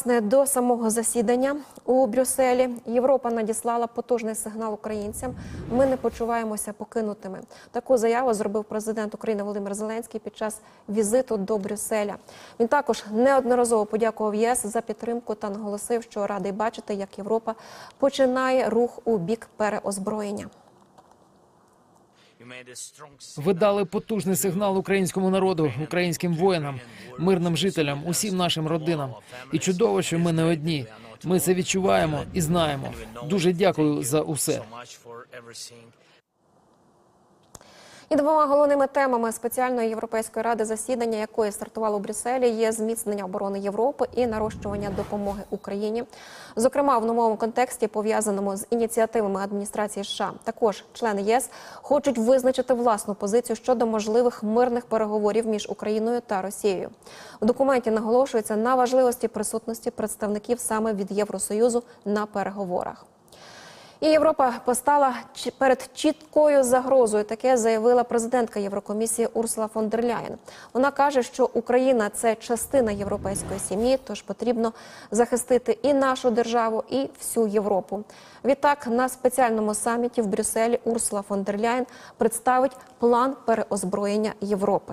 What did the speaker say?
Власне, до самого засідання у Брюсселі Європа надіслала потужний сигнал українцям. Ми не почуваємося покинутими. Таку заяву зробив президент України Володимир Зеленський під час візиту до Брюсселя. Він також неодноразово подякував ЄС за підтримку та наголосив, що радий бачити, як Європа починає рух у бік переозброєння. Ви дали потужний сигнал українському народу, українським воїнам, мирним жителям, усім нашим родинам. І чудово, що ми не одні. Ми це відчуваємо і знаємо. Дуже дякую за усе. І двома головними темами спеціальної європейської ради засідання, якої стартувало у Брюсселі, є зміцнення оборони Європи і нарощування допомоги Україні. Зокрема, в новому контексті, пов'язаному з ініціативами адміністрації США, також члени ЄС хочуть визначити власну позицію щодо можливих мирних переговорів між Україною та Росією. У документі наголошується на важливості присутності представників саме від Євросоюзу на переговорах. І Європа постала перед чіткою загрозою. Таке заявила президентка Єврокомісії Урсула фон дер Ляєн. Вона каже, що Україна це частина європейської сім'ї, тож потрібно захистити і нашу державу, і всю Європу. Відтак на спеціальному саміті в Брюсселі Урсула фон дер Ляєн представить план переозброєння Європи.